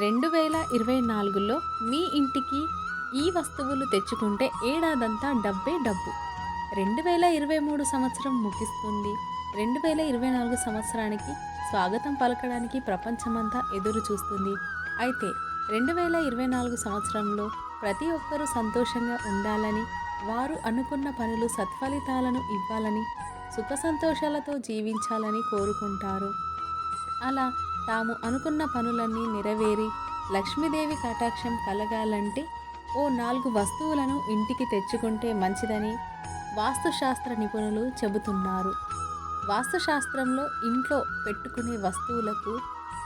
రెండు వేల ఇరవై నాలుగులో మీ ఇంటికి ఈ వస్తువులు తెచ్చుకుంటే ఏడాదంతా డబ్బే డబ్బు. రెండు వేల ఇరవై మూడు సంవత్సరం ముగిస్తుంది. రెండు వేల ఇరవై నాలుగు సంవత్సరానికి స్వాగతం పలకడానికి ప్రపంచమంతా ఎదురు చూస్తుంది అయితే రెండు వేల ఇరవై నాలుగు సంవత్సరంలో ప్రతి ఒక్కరూ సంతోషంగా ఉండాలని వారు అనుకున్న పనులు సత్ఫలితాలను ఇవ్వాలని సుఖ సంతోషాలతో జీవించాలని కోరుకుంటారు. అలా తాము అనుకున్న పనులన్నీ నెరవేరి లక్ష్మీదేవి కటాక్షం కలగాలంటే ఓ నాలుగు వస్తువులను ఇంటికి తెచ్చుకుంటే మంచిదని వాస్తుశాస్త్ర నిపుణులు చెబుతున్నారు. వాస్తుశాస్త్రంలో ఇంట్లో పెట్టుకునే వస్తువులకు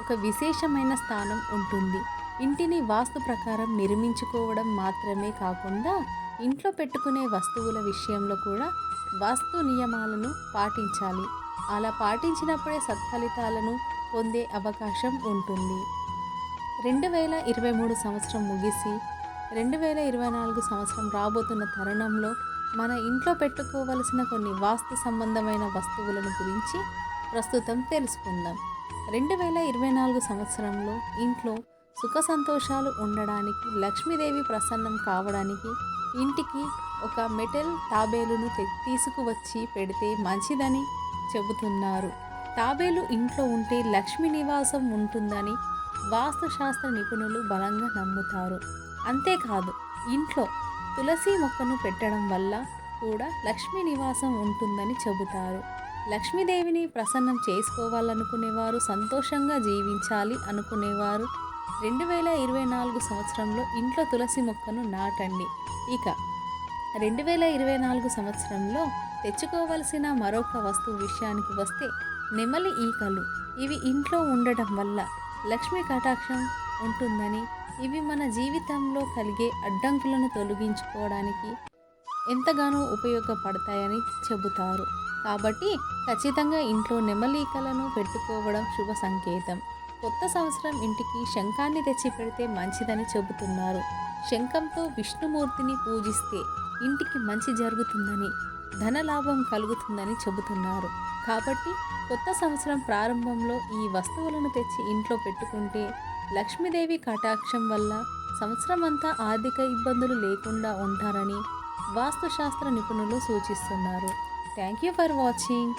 ఒక విశేషమైన స్థానం ఉంటుంది. ఇంటిని వాస్తు ప్రకారం నిర్మించుకోవడం మాత్రమే కాకుండా ఇంట్లో పెట్టుకునే వస్తువుల విషయంలో కూడా వాస్తు నియమాలను పాటించాలి. అలా పాటించినప్పుడే సత్ఫలితాలను పొందే అవకాశం ఉంటుంది. రెండు వేల ఇరవై మూడు సంవత్సరం ముగిసి రెండు వేల ఇరవై నాలుగు సంవత్సరం రాబోతున్న తరుణంలో మన ఇంట్లో పెట్టుకోవలసిన కొన్ని వాస్తు సంబంధమైన వస్తువులను గురించి ప్రస్తుతం తెలుసుకుందాం. రెండు వేల ఇరవై నాలుగు సంవత్సరంలో ఇంట్లో సుఖ సంతోషాలు ఉండడానికి లక్ష్మీదేవి ప్రసన్నం కావడానికి ఇంటికి ఒక మెటల్ తాబేలును తీసుకువచ్చి పెడితే మంచిదని చెబుతున్నారు. తాబేలు ఇంట్లో ఉంటే లక్ష్మీ నివాసం ఉంటుందని వాస్తుశాస్త్ర నిపుణులు బలంగా నమ్ముతారు. అంతేకాదు ఇంట్లో తులసి మొక్కను పెట్టడం వల్ల కూడా లక్ష్మీ నివాసం ఉంటుందని చెబుతారు. లక్ష్మీదేవిని ప్రసన్నం చేసుకోవాలనుకునేవారు సంతోషంగా జీవించాలి అనుకునేవారు. రెండు వేల ఇరవై నాలుగు సంవత్సరంలో ఇంట్లో తులసి మొక్కను నాటండి. ఇక రెండు వేల ఇరవై నాలుగు సంవత్సరంలో తెచ్చుకోవలసిన మరొక వస్తువు విషయానికి వస్తే నెమలి ఈకలు. ఇవి ఇంట్లో ఉండటం వల్ల లక్ష్మీ కటాక్షం ఉంటుందని ఇవి మన జీవితంలో కలిగే అడ్డంకులను తొలగించుకోవడానికి ఎంతగానో ఉపయోగపడతాయని చెబుతారు. కాబట్టి ఖచ్చితంగా ఇంట్లో నెమలీకలను పెట్టుకోవడం శుభ సంకేతం. కొత్త సంవత్సరం ఇంటికి శంఖాన్ని తెచ్చి పెడితే మంచిదని చెబుతున్నారు. శంఖంతో విష్ణుమూర్తిని పూజిస్తే ఇంటికి మంచి జరుగుతుందని ధనలాభం కలుగుతుందని చెబుతున్నారు. కాబట్టి కొత్త సంవత్సరం ప్రారంభంలో ఈ వస్తువులను తెచ్చి ఇంట్లో పెట్టుకుంటే లక్ష్మీదేవి కటాక్షం వల్ల సంవత్సరం అంతా ఆర్థిక ఇబ్బందులు లేకుండా ఉంటారని వాస్తుశాస్త్ర నిపుణులు సూచిస్తున్నారు. Thank you for watching.